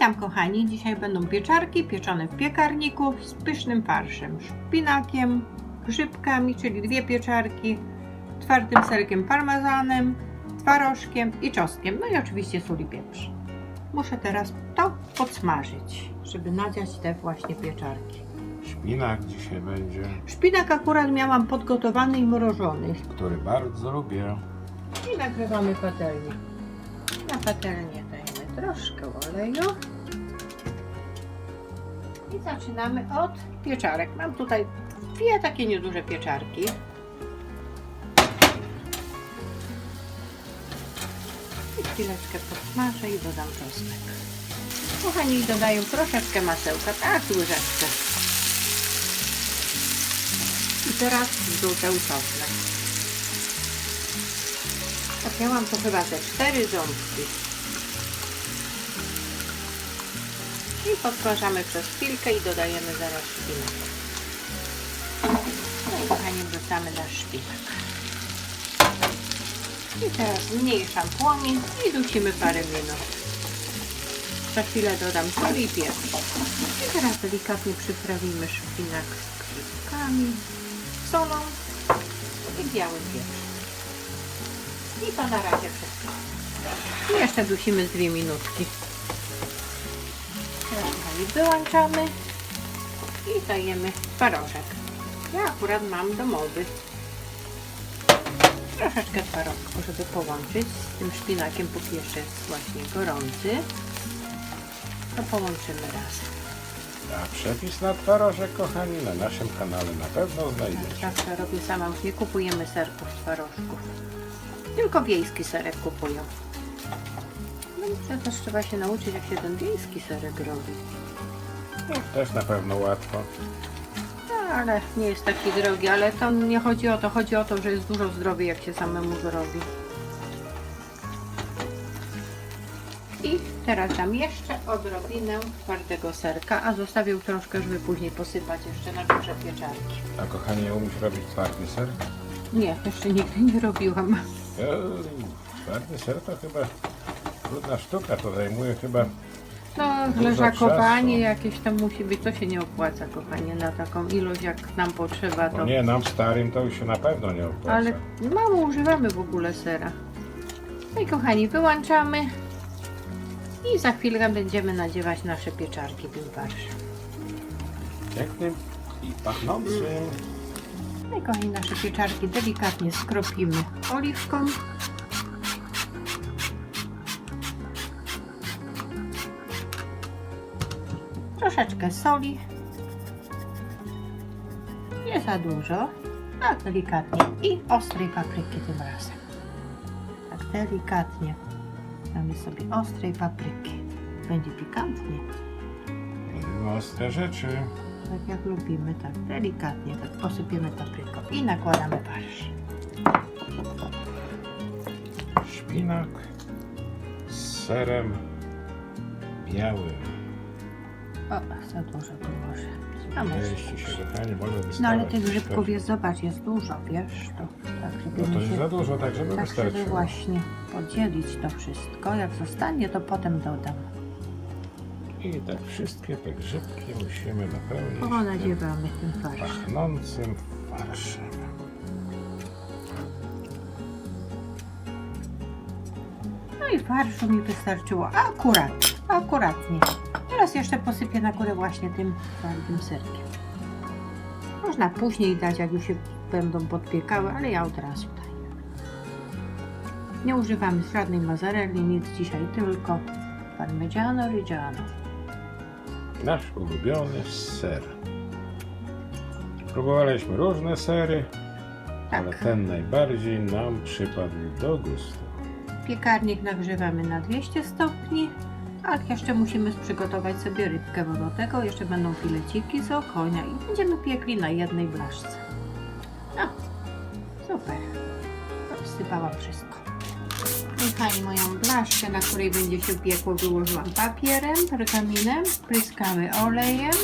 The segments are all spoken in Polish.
Witam kochani, dzisiaj będą pieczarki pieczone w piekarniku z pysznym farszem, szpinakiem, grzybkami, czyli dwie pieczarki, twardym serkiem parmezanem, twarożkiem i czosnkiem, no i oczywiście sól i pieprz. Muszę teraz to podsmażyć, żeby nadziać te właśnie pieczarki. Szpinak dzisiaj będzie, Szpinak akurat miałam podgotowany i mrożony. który bardzo lubię. I nagrywamy patelnię. Na patelnię troszkę oleju. I zaczynamy od pieczarek. Mam tutaj dwie takie nieduże pieczarki. I chwileczkę podsmażę i dodam czosnek. Kochani, dodaję troszeczkę masełka, tak łyżeczkę. I teraz wrzucę czosnek. Tak, ja mam to chyba te cztery ząbki. I podprażamy przez chwilkę i dodajemy zaraz szpinak. No i kochani, wrzucamy nasz szpinak. I teraz zmniejszam płomień i dusimy parę minut. Za chwilę dodam sól i pieprz. I teraz delikatnie przyprawimy szpinak z grzybkami, solą i białym pieprzem. I to na razie wszystko. I jeszcze dusimy z minutki. Teraz kochani, wyłączamy i dajemy twarożek. Ja akurat mam domowy. Troszeczkę twarożku, żeby połączyć z tym szpinakiem, póki jeszcze jest właśnie gorący. To połączymy razem. A przepis na twarożek, kochani, na naszym kanale na pewno znajdziecie. Zawsze robię sama, już nie kupujemy serków z twarożków. Tylko wiejski serek kupują. No i to też trzeba się nauczyć, jak się ten wiejski serek robi. Też na pewno łatwo. Ale nie jest taki drogi, ale to nie chodzi o to. Chodzi o to, że jest dużo zdrowiej, jak się samemu zrobi. I teraz dam jeszcze odrobinę twardego serka, a zostawię troszkę, żeby później posypać jeszcze na górze pieczarki. A kochani, umiesz robić twardy ser? Nie, jeszcze nigdy nie robiłam. Eee, twardy ser to chyba trudna sztuka, to zajmuje chyba... No, leżakowanie jakieś tam musi być, to się nie opłaca, kochanie, na taką ilość, jak nam potrzeba, No to... nie, nam starym to już się na pewno nie opłaca. Ale mało używamy w ogóle sera. No i kochani, wyłączamy i za chwilę będziemy nadziewać nasze pieczarki tym farszem. Pięknym i pachnącym. No i kochani, nasze pieczarki delikatnie skropimy oliwką. Troszeczkę soli. Nie za dużo, tak delikatnie. I ostrej papryki tym razem. Tak delikatnie. Damy sobie ostrej papryki. Będzie pikantnie. Ostre rzeczy. Tak jak lubimy, tak delikatnie, tak posypiemy papryką i nakładamy farsz. Szpinak z serem białym. O, za dużo tu może. Mieści może. No ale tych grzybków jest, zobacz, jest dużo, wiesz, to tak, żeby No to mi jest się, za dużo, tak żeby tak żeby wystarczyło. właśnie podzielić to wszystko. Jak zostanie, to potem dodam. I tak wszystkie te grzybki musimy napełnić O, tym nadziewamy tym farszem. pachnącym farszem. No i farszu mi wystarczyło akurat, akuratnie. Teraz jeszcze posypię na górę właśnie tym twardym serkiem. Można później dać, jak już się będą podpiekały, ale ja od razu daję. Nie używamy żadnej mozzarelli, nic dzisiaj, tylko parmigiano reggiano. Nasz ulubiony ser. Próbowaliśmy różne sery, ale Tak, ten najbardziej nam przypadł do gustu. piekarnik nagrzewamy na 200 stopni, a jeszcze musimy przygotować sobie rybkę, bo do tego jeszcze będą fileciki z okonia i będziemy piekli na jednej blaszce. No, super. Wsypałam wszystko. Kochani, moją blaszkę, na której będzie się piekło, wyłożyłam papierem, pergaminem, pryskamy olejem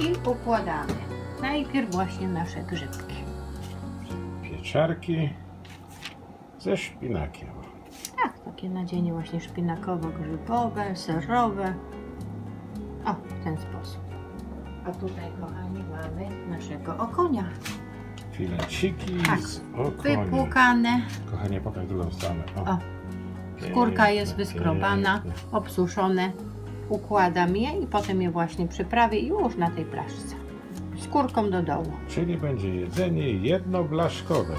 i układamy. Najpierw właśnie nasze grzybki. Pieczarki ze szpinakiem. Tak, takie nadzienie właśnie szpinakowo-grzybowe, serowe. O, w ten sposób. A tutaj, kochani, mamy naszego okonia. Fileciki Tak. z. Wypłukane, Kochanie, pokaż drugą stronę. O, skórka jest Pięknie, wyskrobana, pięknie. obsuszone. Układam je i potem je właśnie przyprawię i już na tej plaszce. Skórką do dołu. Czyli będzie jedzenie jednoblaszkowe.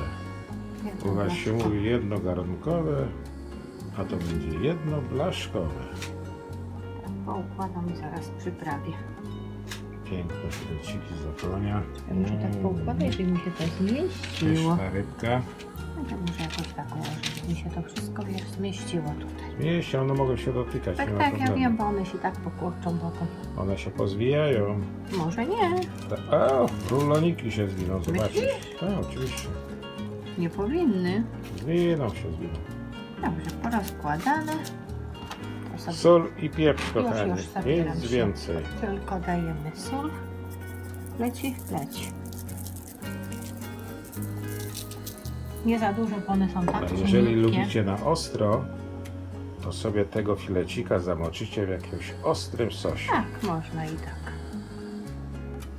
U Was się mówi jednogarnkowe, a to będzie jednoblaszkowe. Poukładam i zaraz przyprawię. Piękne fileciki z okonia. Ja muszę tak poukładać, żeby mi się to zmieściło. Pyszna rybka. No to muszę jakoś tak ułożyć, żeby mi się to wszystko wiesz, zmieściło tutaj. Mieście, one mogą się dotykać, nie Tak, ma tak, ja problemu. wiem, bo one się tak pokurczą potem. One się pozwijają. Może nie, O, ruloniki się zwiną, zobaczysz. Tak, oczywiście. nie powinny. Zwiną się, zwiną. Dobrze, porozkładane. To sobie Sól i pieprz, kochani. już zabieram Nic się. więcej. tylko dajemy sól. Leci, leci. Nie za dużo, bo one są tak A jeżeli cieniutkie. lubicie na ostro, to sobie tego filecika zamoczycie w jakimś ostrym sosie. Tak, można i tak.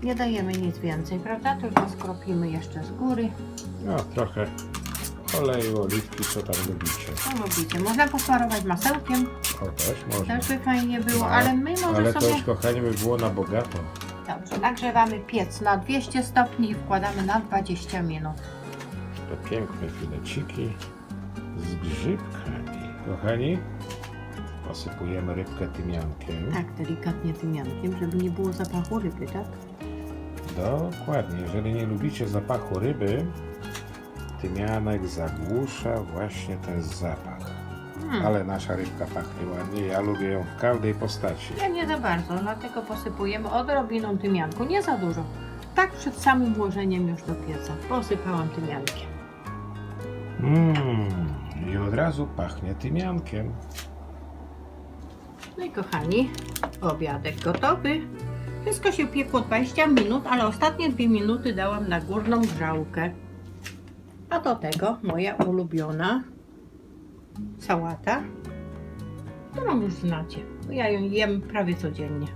Nie dajemy nic więcej, prawda? Tylko skropimy jeszcze z góry. No, trochę oleju, oliwki, co tam lubicie. Co lubicie? Można posmarować masełkiem, O, też można. też by fajnie było, No, ale my może Ale to sobie... już, kochani, by było na bogato. Dobrze, nagrzewamy piec na 200 stopni i wkładamy na 20 minut. Te piękne fileciki z grzybkami. Kochani, posypujemy rybkę tymiankiem. Tak, delikatnie tymiankiem, żeby nie było zapachu ryby, tak? Dokładnie. Jeżeli nie lubicie zapachu ryby, tymianek zagłusza właśnie ten zapach. Hmm. Ale nasza rybka pachnie ładnie. Ja lubię ją w każdej postaci. Ja nie za bardzo, dlatego posypujemy odrobiną tymianku, nie za dużo. Tak przed samym włożeniem już do pieca. Posypałam tymiankiem. Mmm, i od razu pachnie tymiankiem. No i kochani, obiadek gotowy. Wszystko się piekło 20 minut, ale ostatnie dwie minuty dałam na górną grzałkę. A do tego moja ulubiona sałata, którą już znacie. Ja ją jem prawie codziennie.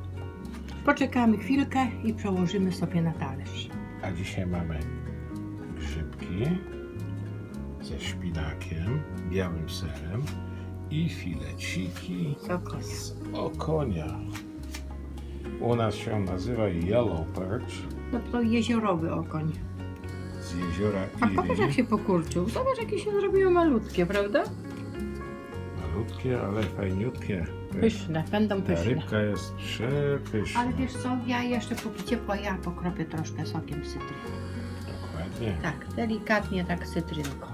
Poczekamy chwilkę i przełożymy sobie na talerz. A dzisiaj mamy grzybki ze szpinakiem, białym serem i fileciki Sokonia. z okonia. U nas się nazywa yellow perch No to jeziorowy okoń. Z jeziora A popatrz jak Erie. się pokurczył. Zobacz jakie się zrobiły malutkie, prawda? Malutkie, ale fajniutkie. Pyszne, będą Ta pyszne. rybka jest przepyszna. Ale wiesz co, ja jeszcze póki ciepła, ja pokropię troszkę sokiem cytryny. Dokładnie. Tak, delikatnie tak z cytrynką.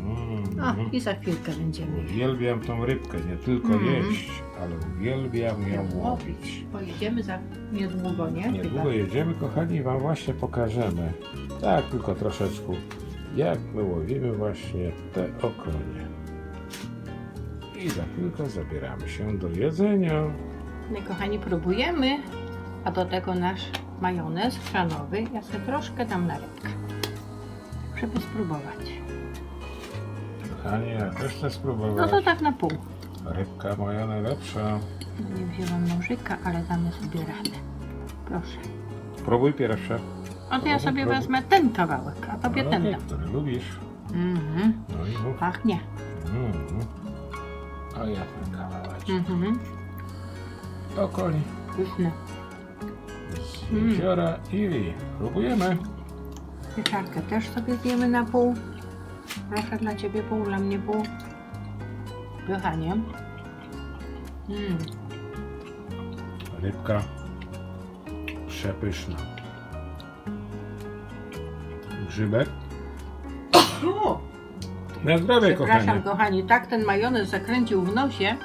Mm, O, i za chwilkę będziemy. Uwielbiam tą rybkę, nie tylko Mhm. jeść, ale uwielbiam ją łowić. Pojedziemy za niedługo, nie? Niedługo jedziemy, kochani, i Wam właśnie pokażemy, tak tylko troszeczkę, jak my łowimy właśnie te okonie. I za chwilkę zabieramy się do jedzenia. No i kochani, próbujemy. A do tego nasz majonez chrzanowy. Ja sobie troszkę dam na rybkę. Żeby spróbować. Kochani, ja też chcę No spróbować. to tak na pół. Rybka moja najlepsza. Nie wzięłam nożyka, ale damy sobie radę. Proszę. Próbuj pierwsze. A to ja sobie wezmę ten kawałek, a tobie ten Okej, dam. który lubisz. Mhm. No i mów. Pachnie. Mhm. A ja ten kawałek. Mhm. Okoń Pyszne. z Mm. jeziora Iri. Próbujemy. Pieczarkę też sobie zjemy na pół. Proszę dla ciebie pół, dla mnie pół. Kochanie. Mm. Rybka przepyszna. Grzybek. Na zdrowie, Przepraszam, kochanie. kochani, tak ten majonez zakręcił w nosie.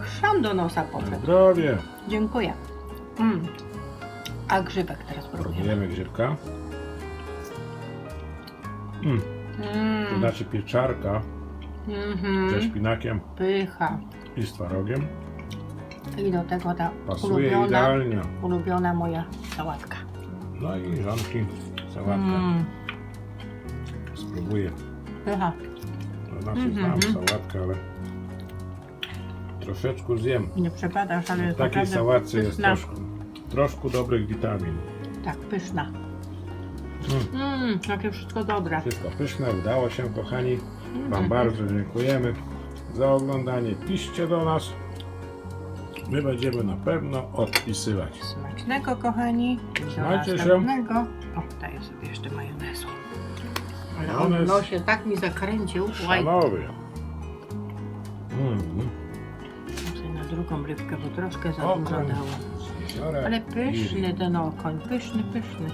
Chrzan do nosa Na poszedł. zdrowie. Dziękuję. Mm. A grzybek teraz próbujemy. Próbujemy grzybka. Mm, to Mm. znaczy pieczarka ze Mhm. szpinakiem Pycha. i z twarogiem. I do tego ta Pasuje ulubiona, idealnie. ulubiona moja sałatka. No i żonki, sałatka. Mm. Spróbuję. Pycha. To znaczy Mhm. znam sałatkę, ale Troszeczkę zjem. Nie przepadasz, ale W jest takiej naprawdę sałatce jest troszkę, troszkę dobrych witamin. Tak, pyszna. Mm. Mmm, jakie wszystko dobre. Wszystko pyszne, udało się kochani. Wam Mhm. bardzo dziękujemy za oglądanie. Piszcie do nas. My będziemy na pewno odpisywać. Smacznego, kochani. Trzymajcie się. O, daję sobie jeszcze majonezu. Ale on w Majonez. nosie tak mi zakręcił. Łaj. Szanowy. Mm. Na drugą rybkę, bo troszkę za Okoń. dużo z jeziora Ale pyszny ten okoń, pyszny, pyszny.